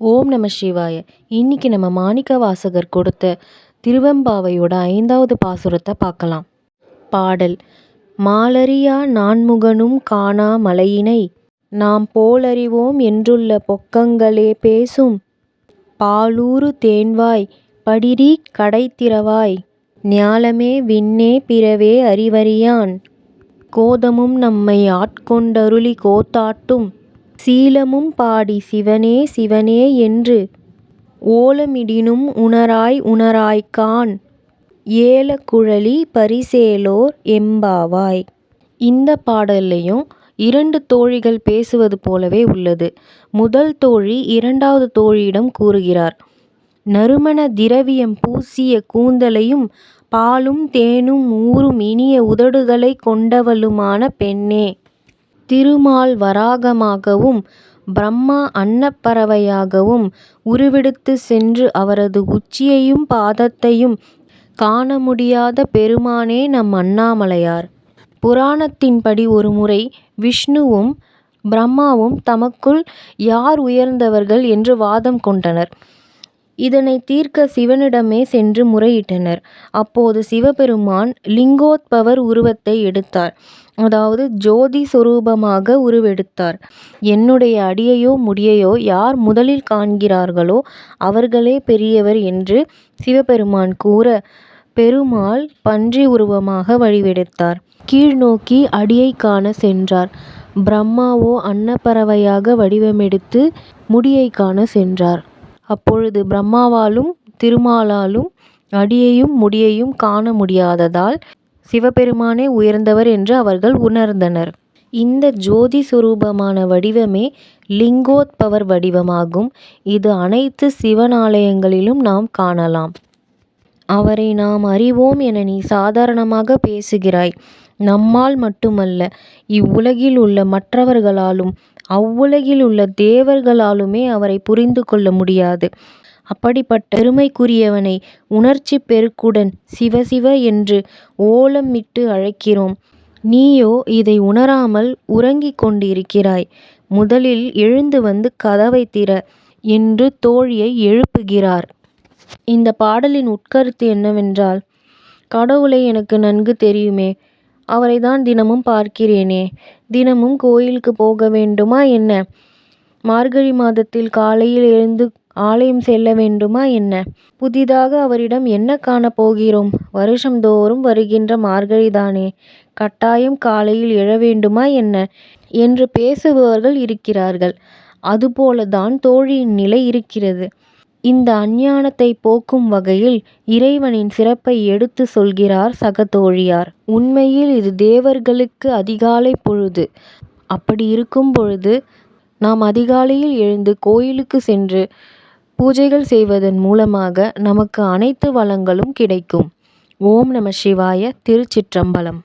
ஓம் நம சிவாய. இன்னைக்கு நம்ம மாணிக்க வாசகர் கொடுத்த திருவெம்பாவையோட ஐந்தாவது பாசுரத்தை பார்க்கலாம். பாடல் மாலறியா நான்முகனும் காணா மலையினை நாம் போலறிவோம் என்றுள்ள பொக்கங்களே பேசும். பாலூறு தேன்வாய் படிரி கடைத்திறவாய் ஞாலமே விண்ணே பிறவே அறிவறியான். கோதமும் நம்மை ஆட்கொண்டருளி கோத்தாட்டும். சீலமும் பாடி சிவனே சிவனே என்று ஓலமிடினும் உணராய் உணராய்க் காண். ஏலக்குழலி பரிசேலோர் எம்பாவாய். இந்த பாடல்லையும் இரண்டு தோழிகள் பேசுவது போலவே உள்ளது. முதல் தோழி இரண்டாவது தோழியிடம் கூறுகிறார் நறுமண திரவியம் பூசிய கூந்தலையும் பாலும் தேனும் ஊறும் இனிய உதடுகளை கொண்டவளுமான பெண்ணே திருமால் வராகமாகவும் பிரம்மா அன்னப்பறவையாகவும் உருவெடுத்து சென்று அவரது உச்சியையும் பாதத்தையும் காண முடியாத பெருமானே நம் அண்ணாமலையார். புராணத்தின்படி ஒருமுறை விஷ்ணுவும் பிரம்மாவும் தமக்குள் யார் உயர்ந்தவர்கள் என்று வாதம் கொண்டனர். இதனை தீர்க்க சிவனிடமே சென்று முறையிட்டனர். அப்போது சிவபெருமான் லிங்கோத்பவர் உருவத்தை எடுத்தார். அதாவது ஜோதி சொரூபமாக உருவெடுத்தார். என்னுடைய அடியையோ முடியையோ யார் முதலில் காண்கிறார்களோ அவர்களே பெரியவர் என்று சிவபெருமான் கூற பெருமாள் பன்றி உருவமாக வழிவெடுத்தார். கீழ்நோக்கி அடியை காண சென்றார். பிரம்மாவோ அன்னப்பறவையாக வடிவமெடுத்து முடியை காண சென்றார். அப்பொழுது பிரம்மாவாலும் திருமாலாலும் அடியையும் முடியையும் காண முடியாததால் சிவபெருமானே உயர்ந்தவர் என்று அவர்கள் உணர்ந்தனர். இந்த ஜோதி சுரூபமான வடிவமே லிங்கோத்பவர் வடிவமாகும். இது அனைத்து சிவனாலயங்களிலும் நாம் காணலாம். அவரை நாம் அறிவோம் என நீ சாதாரணமாக பேசுகிறாய். நம்மால் மட்டுமல்ல இவ்வுலகில் உள்ள மற்றவர்களாலும் அவ்வுலகில் உள்ள தேவர்களாலுமே அவரை புரிந்து கொள்ள முடியாது. அப்படிப்பட்ட பெருமைக்குரியவனை உணர்ச்சி பெருக்குடன் சிவசிவ என்று ஓலமிட்டு அழைக்கிறோம். நீயோ இதை உணராமல் உறங்கிக் கொண்டிருக்கிறாய். முதலில் எழுந்து வந்து கதவை திற என்று தோழியை எழுப்புகிறார். இந்த பாடலின் உட்கருத்து என்னவென்றால் கடவுளை எனக்கு நன்கு தெரியுமே. அவரை தான் தினமும் பார்க்கிறேனே. தினமும் கோயிலுக்கு போக வேண்டுமா என்ன? மார்கழி மாதத்தில் காலையில் எழுந்து ஆலயம் செல்ல வேண்டுமா என்ன? புதிதாக அவரிடம் என்ன காணப் போகிறோம்? வருஷந்தோறும் வருகின்ற மார்கழிதானே கட்டாயம் காலையில் எழ வேண்டுமா என்ன? என்று பேசுபவர்கள் இருக்கிறார்கள். அதுபோலதான் தோழியின் நிலை இருக்கிறது. இந்த அஞ்ஞானத்தை போக்கும் வகையில் இறைவனின் சிறப்பை எடுத்து சொல்கிறார் சகதோழியார் உண்மையில் இது தேவர்களுக்கு அதிகாலை பொழுது. அப்படி இருக்கும் பொழுது நாம் அதிகாலையில் எழுந்து கோயிலுக்கு சென்று பூஜைகள் செய்வதன் மூலமாக நமக்கு அனைத்து வளங்களும் கிடைக்கும். ஓம் நம சிவாய திருச்சிற்றம்பலம்.